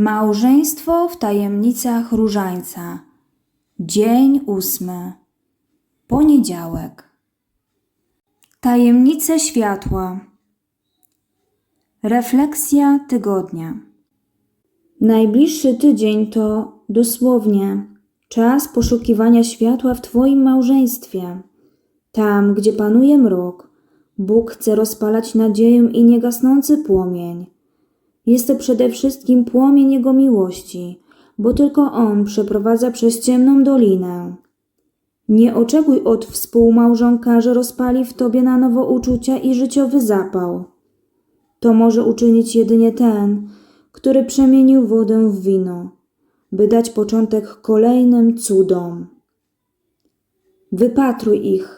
Małżeństwo w tajemnicach różańca. Dzień ósmy. Poniedziałek. Tajemnice światła. Refleksja tygodnia. Najbliższy tydzień to dosłownie czas poszukiwania światła w Twoim małżeństwie. Tam, gdzie panuje mrok, Bóg chce rozpalać nadzieję i niegasnący płomień. Jest to przede wszystkim płomień Jego miłości, bo tylko On przeprowadza przez ciemną dolinę. Nie oczekuj od współmałżonka, że rozpali w tobie na nowo uczucia i życiowy zapał. To może uczynić jedynie ten, który przemienił wodę w wino, by dać początek kolejnym cudom. Wypatruj ich.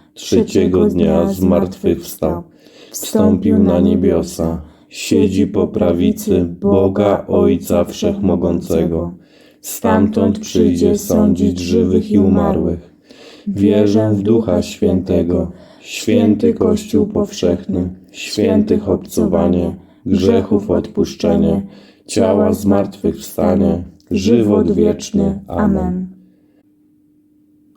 trzeciego dnia zmartwychwstał, wstąpił na niebiosa, siedzi po prawicy Boga Ojca Wszechmogącego. Stamtąd przyjdzie sądzić żywych i umarłych. Wierzę w Ducha Świętego, święty Kościół powszechny, świętych obcowanie, grzechów odpuszczenie, ciała zmartwychwstanie, żywot wieczny. Amen.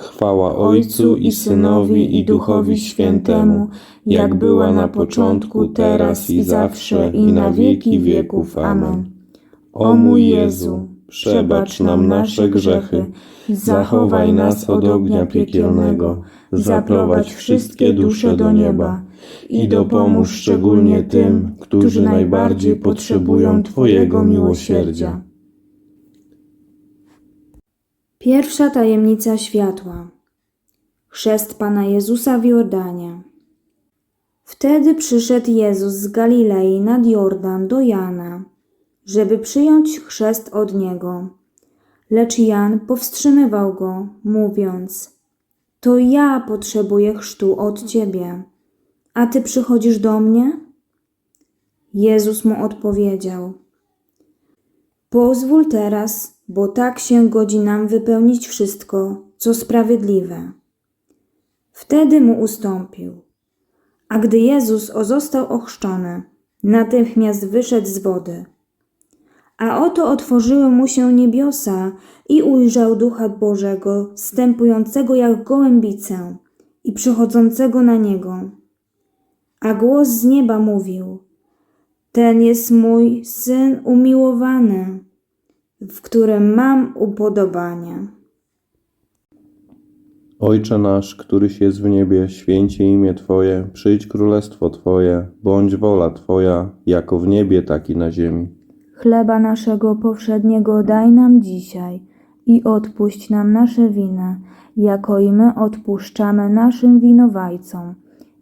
Chwała Ojcu i Synowi i Duchowi Świętemu, jak była na początku, teraz i zawsze i na wieki wieków. Amen. O mój Jezu, przebacz nam nasze grzechy, zachowaj nas od ognia piekielnego, zaprowadź wszystkie dusze do nieba i dopomóż szczególnie tym, którzy najbardziej potrzebują Twojego miłosierdzia. Pierwsza tajemnica światła. Chrzest Pana Jezusa w Jordanie. Wtedy przyszedł Jezus z Galilei nad Jordan do Jana, żeby przyjąć chrzest od niego. Lecz Jan powstrzymywał go, mówiąc: To ja potrzebuję chrztu od ciebie, a ty przychodzisz do mnie? Jezus mu odpowiedział: Pozwól teraz, bo tak się godzi nam wypełnić wszystko, co sprawiedliwe. Wtedy mu ustąpił. A gdy Jezus został ochrzczony, natychmiast wyszedł z wody. A oto otworzyły mu się niebiosa i ujrzał Ducha Bożego, stępującego jak gołębicę i przychodzącego na niego. A głos z nieba mówił: Ten jest mój syn umiłowany, w którym mam upodobanie. Ojcze nasz, któryś jest w niebie, święcie imię Twoje, przyjdź królestwo Twoje, bądź wola Twoja, jako w niebie, tak i na ziemi. Chleba naszego powszedniego daj nam dzisiaj i odpuść nam nasze winy, jako i my odpuszczamy naszym winowajcom.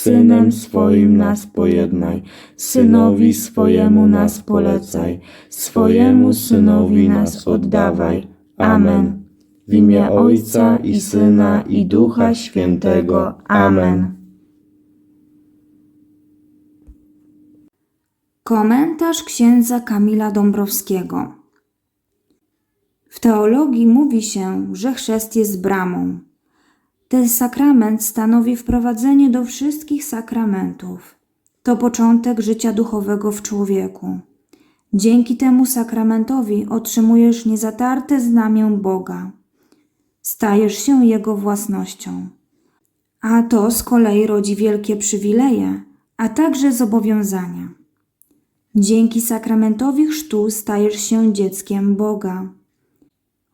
Synem swoim nas pojednaj, Synowi swojemu nas polecaj, swojemu Synowi nas oddawaj. Amen. W imię Ojca i Syna i Ducha Świętego. Amen. Komentarz księdza Kamila Dąbrowskiego. W teologii mówi się, że chrzest jest bramą. Ten sakrament stanowi wprowadzenie do wszystkich sakramentów. To początek życia duchowego w człowieku. Dzięki temu sakramentowi otrzymujesz niezatarte znamię Boga. Stajesz się Jego własnością. A to z kolei rodzi wielkie przywileje, a także zobowiązania. Dzięki sakramentowi chrztu stajesz się dzieckiem Boga.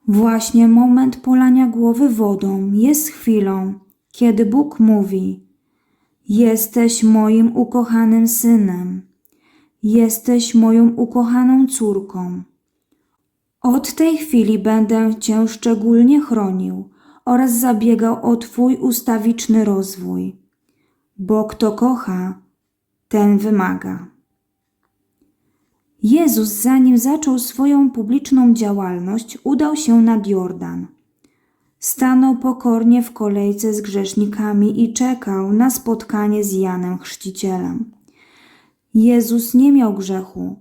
Właśnie moment polania głowy wodą jest chwilą, kiedy Bóg mówi: Jesteś moim ukochanym synem, jesteś moją ukochaną córką. Od tej chwili będę Cię szczególnie chronił oraz zabiegał o Twój ustawiczny rozwój, bo kto kocha, ten wymaga. Jezus, zanim zaczął swoją publiczną działalność, udał się nad Jordan. Stanął pokornie w kolejce z grzesznikami i czekał na spotkanie z Janem Chrzcicielem. Jezus nie miał grzechu,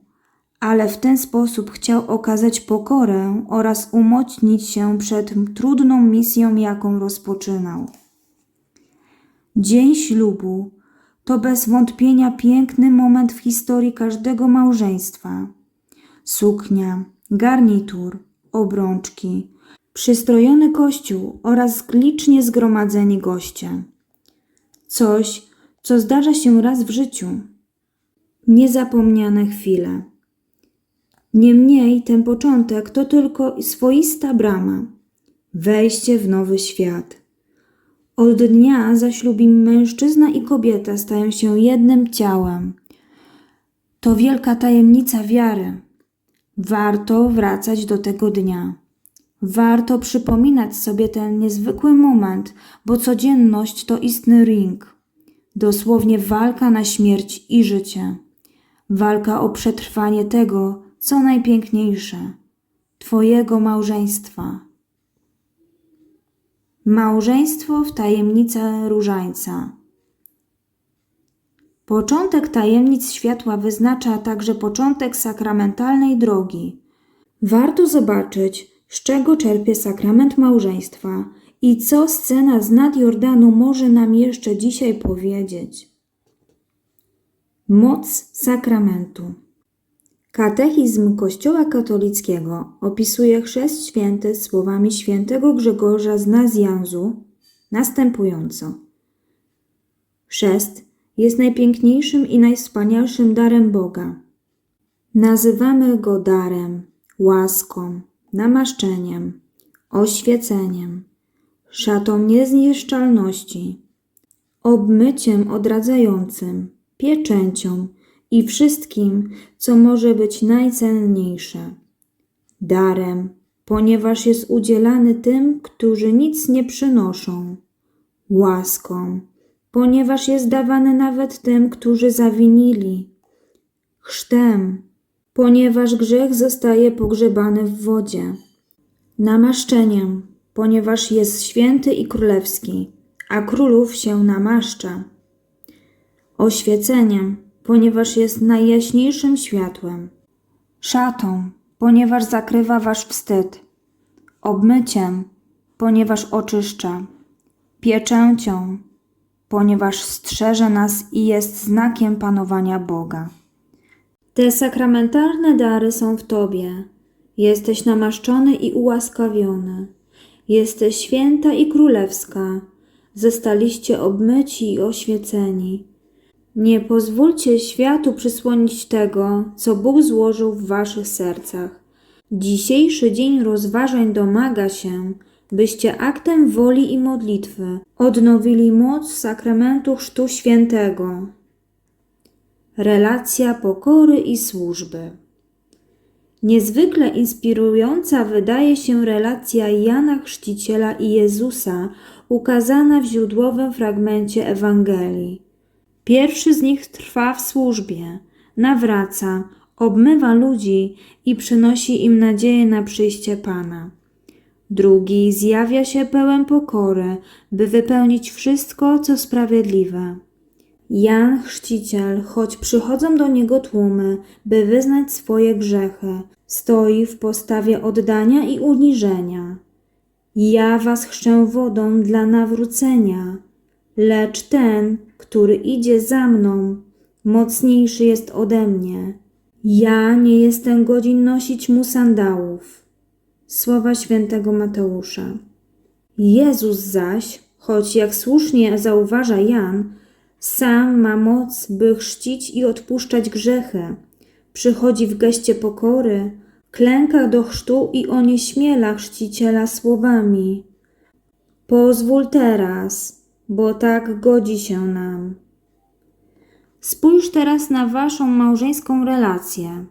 ale w ten sposób chciał okazać pokorę oraz umocnić się przed trudną misją, jaką rozpoczynał. Dzień ślubu to bez wątpienia piękny moment w historii każdego małżeństwa. Suknia, garnitur, obrączki, przystrojony kościół oraz licznie zgromadzeni goście. Coś, co zdarza się raz w życiu. Niezapomniane chwile. Niemniej ten początek to tylko swoista brama, wejście w nowy świat. Od dnia zaślubi mężczyzna i kobieta stają się jednym ciałem. To wielka tajemnica wiary. Warto wracać do tego dnia. Warto przypominać sobie ten niezwykły moment, bo codzienność to istny ring. Dosłownie walka na śmierć i życie. Walka o przetrwanie tego, co najpiękniejsze Twojego małżeństwa. Małżeństwo w tajemnicę różańca. Początek tajemnic światła wyznacza także początek sakramentalnej drogi. Warto zobaczyć, z czego czerpie sakrament małżeństwa i co scena z nad Jordanu może nam jeszcze dzisiaj powiedzieć. Moc sakramentu. Katechizm Kościoła katolickiego opisuje chrzest święty słowami świętego Grzegorza z Nazjanzu następująco. Chrzest jest najpiękniejszym i najwspanialszym darem Boga. Nazywamy go darem, łaską, namaszczeniem, oświeceniem, szatą niezniszczalności, obmyciem odradzającym, pieczęcią i wszystkim, co może być najcenniejsze. Darem, ponieważ jest udzielany tym, którzy nic nie przynoszą. Łaską, ponieważ jest dawany nawet tym, którzy zawinili. Chrztem, ponieważ grzech zostaje pogrzebany w wodzie. Namaszczeniem, ponieważ jest święty i królewski, a królów się namaszcza. Oświeceniem, ponieważ jest najjaśniejszym światłem. Szatą, ponieważ zakrywa wasz wstyd. Obmyciem, ponieważ oczyszcza. Pieczęcią, ponieważ strzeże nas i jest znakiem panowania Boga. Te sakramentalne dary są w Tobie. Jesteś namaszczony i ułaskawiony. Jesteś święta i królewska. Zostaliście obmyci i oświeceni. Nie pozwólcie światu przysłonić tego, co Bóg złożył w waszych sercach. Dzisiejszy dzień rozważań domaga się, byście aktem woli i modlitwy odnowili moc sakramentu Chrztu Świętego. Relacja pokory i służby. Niezwykle inspirująca wydaje się relacja Jana Chrzciciela i Jezusa, ukazana w źródłowym fragmencie Ewangelii. Pierwszy z nich trwa w służbie, nawraca, obmywa ludzi i przynosi im nadzieję na przyjście Pana. Drugi zjawia się pełen pokory, by wypełnić wszystko, co sprawiedliwe. Jan Chrzciciel, choć przychodzą do niego tłumy, by wyznać swoje grzechy, stoi w postawie oddania i uniżenia. Ja was chrzczę wodą dla nawrócenia, lecz ten, który idzie za mną, mocniejszy jest ode mnie. Ja nie jestem godzin nosić mu sandałów. Słowa świętego Mateusza. Jezus zaś, choć jak słusznie zauważa Jan, sam ma moc, by chrzcić i odpuszczać grzechy. Przychodzi w geście pokory, klęka do chrztu i onieśmiela chrzciciela słowami. Pozwól teraz, bo tak godzi się nam. Spójrz teraz na waszą małżeńską relację.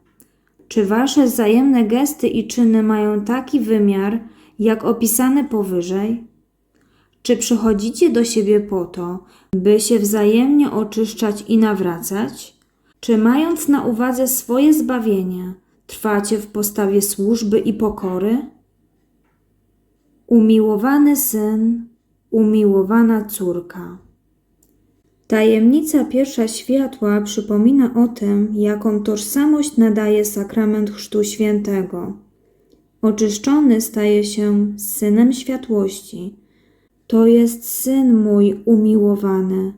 Czy wasze wzajemne gesty i czyny mają taki wymiar, jak opisane powyżej? Czy przychodzicie do siebie po to, by się wzajemnie oczyszczać i nawracać? Czy mając na uwadze swoje zbawienie, trwacie w postawie służby i pokory? Umiłowany syn, umiłowana córka. Tajemnica pierwsza światła przypomina o tym, jaką tożsamość nadaje sakrament Chrztu Świętego. Oczyszczony staje się synem światłości. To jest syn mój umiłowany.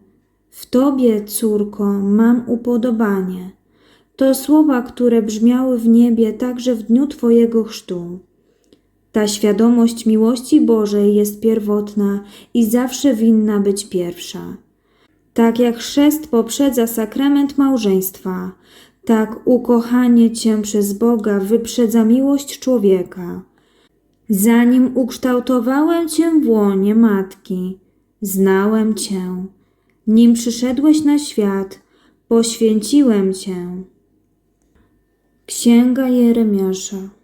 W tobie, córko, mam upodobanie. To słowa, które brzmiały w niebie także w dniu Twojego chrztu. Ta świadomość miłości Bożej jest pierwotna i zawsze winna być pierwsza. Tak jak chrzest poprzedza sakrament małżeństwa, tak ukochanie Cię przez Boga wyprzedza miłość człowieka. Zanim ukształtowałem Cię w łonie matki, znałem Cię. Nim przyszedłeś na świat, poświęciłem Cię. Księga Jeremiasza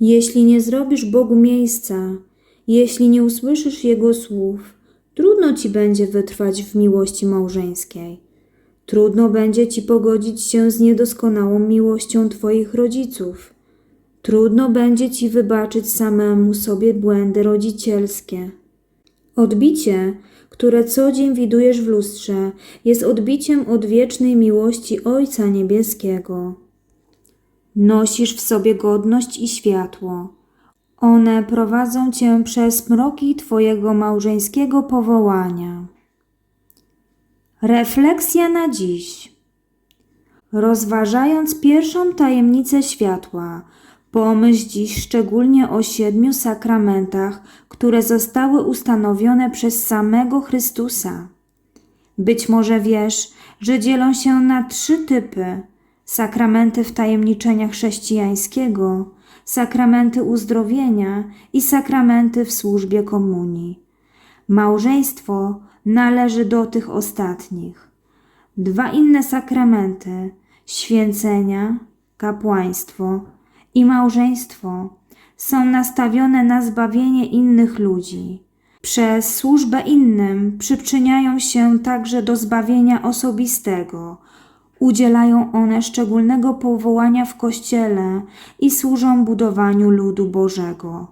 Jeśli nie zrobisz Bogu miejsca, jeśli nie usłyszysz Jego słów, trudno Ci będzie wytrwać w miłości małżeńskiej. Trudno będzie Ci pogodzić się z niedoskonałą miłością Twoich rodziców. Trudno będzie Ci wybaczyć samemu sobie błędy rodzicielskie. Odbicie, które co dzień widujesz w lustrze, jest odbiciem odwiecznej miłości Ojca Niebieskiego. Nosisz w sobie godność i światło. One prowadzą cię przez mroki Twojego małżeńskiego powołania. Refleksja na dziś. Rozważając pierwszą tajemnicę światła, pomyśl dziś szczególnie o siedmiu sakramentach, które zostały ustanowione przez samego Chrystusa. Być może wiesz, że dzielą się na trzy typy: sakramenty wtajemniczenia chrześcijańskiego, sakramenty uzdrowienia i sakramenty w służbie komunii. Małżeństwo należy do tych ostatnich. Dwa inne sakramenty święcenia, kapłaństwo i małżeństwo są nastawione na zbawienie innych ludzi. Przez służbę innym przyczyniają się także do zbawienia osobistego. Udzielają one szczególnego powołania w Kościele i służą budowaniu ludu Bożego.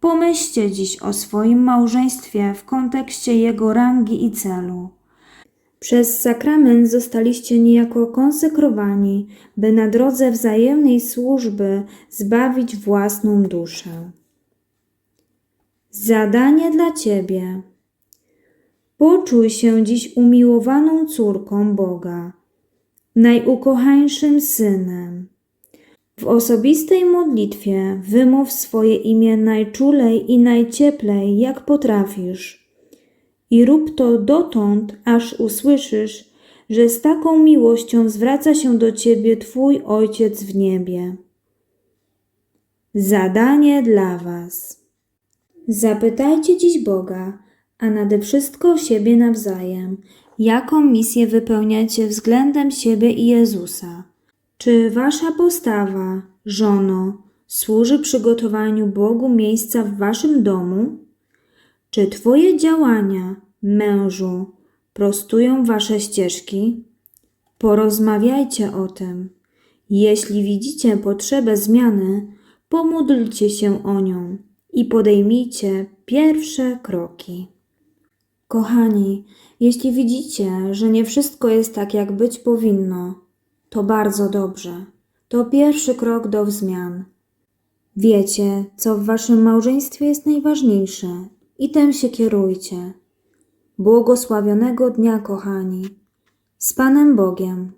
Pomyślcie dziś o swoim małżeństwie w kontekście jego rangi i celu. Przez sakrament zostaliście niejako konsekrowani, by na drodze wzajemnej służby zbawić własną duszę. Zadanie dla Ciebie. Poczuj się dziś umiłowaną córką Boga, najukochańszym synem. W osobistej modlitwie wymów swoje imię najczulej i najcieplej, jak potrafisz. I rób to dotąd, aż usłyszysz, że z taką miłością zwraca się do Ciebie Twój Ojciec w niebie. Zadanie dla Was. Zapytajcie dziś Boga, a nade wszystko siebie nawzajem, jaką misję wypełniacie względem siebie i Jezusa. Czy wasza postawa, żono, służy przygotowaniu Bogu miejsca w waszym domu? Czy twoje działania, mężu, prostują wasze ścieżki? Porozmawiajcie o tym. Jeśli widzicie potrzebę zmiany, pomódlcie się o nią i podejmijcie pierwsze kroki. Kochani, jeśli widzicie, że nie wszystko jest tak, jak być powinno, to bardzo dobrze. To pierwszy krok do zmian. Wiecie, co w waszym małżeństwie jest najważniejsze i tym się kierujcie. Błogosławionego dnia, kochani. Z Panem Bogiem.